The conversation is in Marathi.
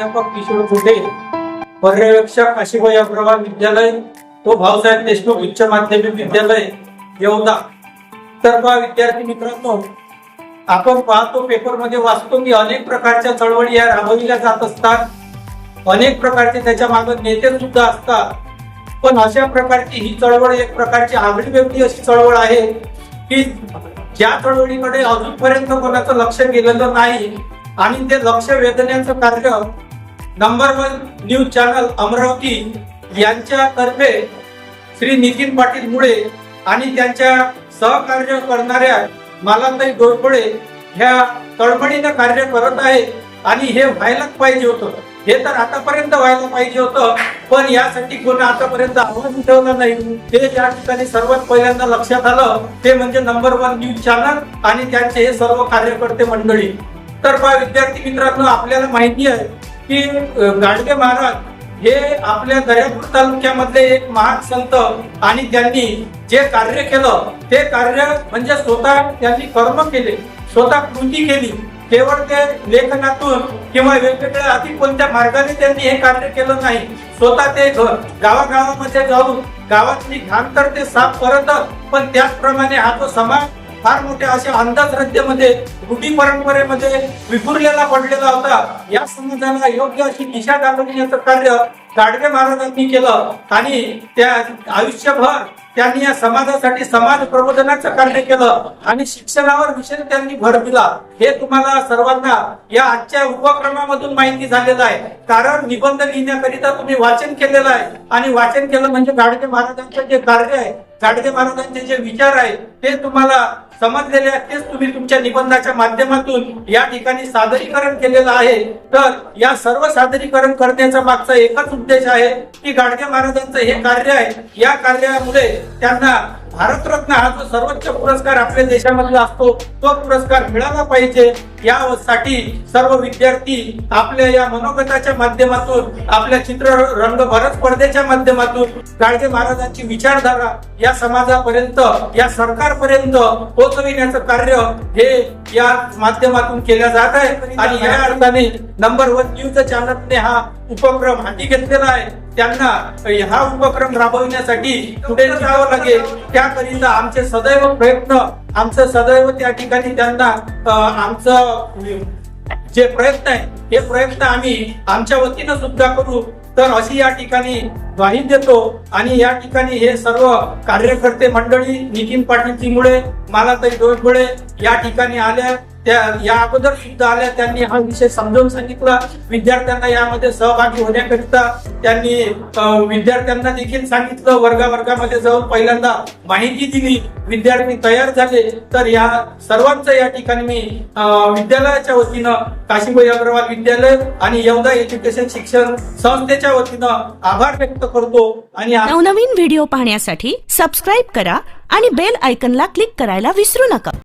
प्राध्यापक किशोर कुठे पर्यवेक्षक काशीबाई अग्रवाल विद्यालय तो भाऊसाहेब देशमुख उच्च माध्यमिक विद्यालय येवदा. तर पहा विद्यार्थी मित्रांनो आपण पाहतो पेपरमध्ये वाचतो की अनेक प्रकारच्या चळवळी या राबविल्या जात असतात. अनेक प्रकारचे त्याच्यामागे नेते सुद्धा असतात. पण अशा प्रकारची ही चळवळ एक प्रकारची आगळी वेगळी अशी चळवळ आहे की ज्या चळवळीकडे अजूनपर्यंत कोणाचं लक्ष गेलेलं नाही आणि ते लक्ष वेधण्याचं कार्य number one news channel Amravati यांच्यातर्फे श्री नितीन पाटील मुळे आणि त्यांच्या सहकार्य करणाऱ्या मालाताई डोरपडे ह्या तळमळीनं कार्य करत आहे आणि हे व्हायलाच पाहिजे होतं. हे तर आतापर्यंत व्हायला पाहिजे होतं. पण यासाठी कोणी आतापर्यंत आवाज उठवला नाही? ते या ठिकाणी सर्वात पहिल्यांदा लक्षात आलं ते म्हणजे नंबर वन न्यूज चॅनल आणि त्यांचे हे सर्व कार्यकर्ते मंडळी. तर पहा विद्यार्थी मित्रांनो आपल्याला माहिती आहे की गाडगे महाराज हे आपल्या दर्यापूर तालुक्यामधले एक महान संत आणि त्यांनी जे कार्य केलं ते कार्य म्हणजे स्वतः त्यांनी कर्म केले स्वतः कृती केली. केवळ ते लेखनातून किंवा वेगवेगळ्या अधिक कोणत्या मार्गाने त्यांनी हे कार्य केलं नाही स्वतः ते घ- गावागावामध्ये जाऊन गावातली घाण तर ते साफ करतच पण त्याचप्रमाणे हा तो समाज फार मोठ्या अशा अंधश्रद्धेमध्ये रूढी परंपरेमध्ये विखुरलेला पडलेला होता. या समाजाला योग्य अशी दिशा दाखवण्याचं कार्य गाडगे महाराजांनी केलं. आणि त्या आयुष्यभर त्यांनी या समाजासाठी समाज प्रबोधनाचं कार्य केलं. आणि शिक्षणावर विशेष त्यांनी भर दिला. हे तुम्हाला सर्वांना या आजच्या उपक्रमामधून माहिती झालेलं आहे. कारण निबंध लिहिण्याकरिता तुम्ही वाचन केलेलं आहे. आणि वाचन केलं म्हणजे गाडगे महाराजांचं जे कार्य आहे गाडगे महाराजांचे जे विचार आहे ते तुम्हाला समजलेले आहेत. तेच तुम्ही तुमच्या निबंधाच्या माध्यमातून या ठिकाणी सादरीकरण केलेलं आहे. तर या सर्व सादरीकरण करण्याचा मागचा एकच उद्देश आहे की गाडगे महाराजांचं हे कार्य आहे. या कार्यामुळे त्यांना भारतरत्न हा जो सर्वोच्च पुरस्कार आपल्या देशामधला असतो तो पुरस्कार मिळाला पाहिजे. यासाठी सर्व विद्यार्थी आपल्या या मनोगताच्या माध्यमातून आपल्या चित्र रंग भरत स्पर्धेच्या माध्यमातून गाडगे महाराजांची विचारधारा या समाजापर्यंत या सरकारपर्यंत पोहोचविण्याचं कार्य हे या माध्यमातून केल्या जात आहे. आणि या अर्थाने नंबर वन न्यूज चॅनलने हा उपक्रम हाती घेतलेला आहे. त्यांना हा उपक्रम राबविण्यासाठी पुढे जावं लागेल. त्याकरिता आमचे सदैव प्रयत्न आमचं सदैव त्या ठिकाणी त्यांना आमचं जे प्रयत्न आहे हे प्रयत्न आम्ही आमच्या वतीनं सुद्धा करू. तर अशी या ठिकाणी ग्वाही देतो आणि या ठिकाणी हे सर्व कार्यकर्ते मंडळी नितीन पाटीलची मुळे मालाताई डोळमुळे या ठिकाणी आल्या. त्या या अगोदर सुद्धा आल्या. त्यांनी हा विषय समजावून सांगितला. विद्यार्थ्यांना यामध्ये सहभागी होण्याकरिता त्यांनी विद्यार्थ्यांना देखील सांगितलं. वर्गा वर्गामध्ये जाऊन पहिल्यांदा माहिती दिली. विद्यार्थी तयार झाले. तर या सर्वांचं या ठिकाणी मी विद्यालयाच्या वतीनं काशीबाई अग्रवाल विद्यालय आणि यवदा एज्युकेशन शिक्षण संस्थेच्या वतीनं आभार व्यक्त करतो. आणि नवनवीन व्हिडिओ पाहण्यासाठी सबस्क्राईब करा आणि बेल आयकनला क्लिक करायला विसरू नका.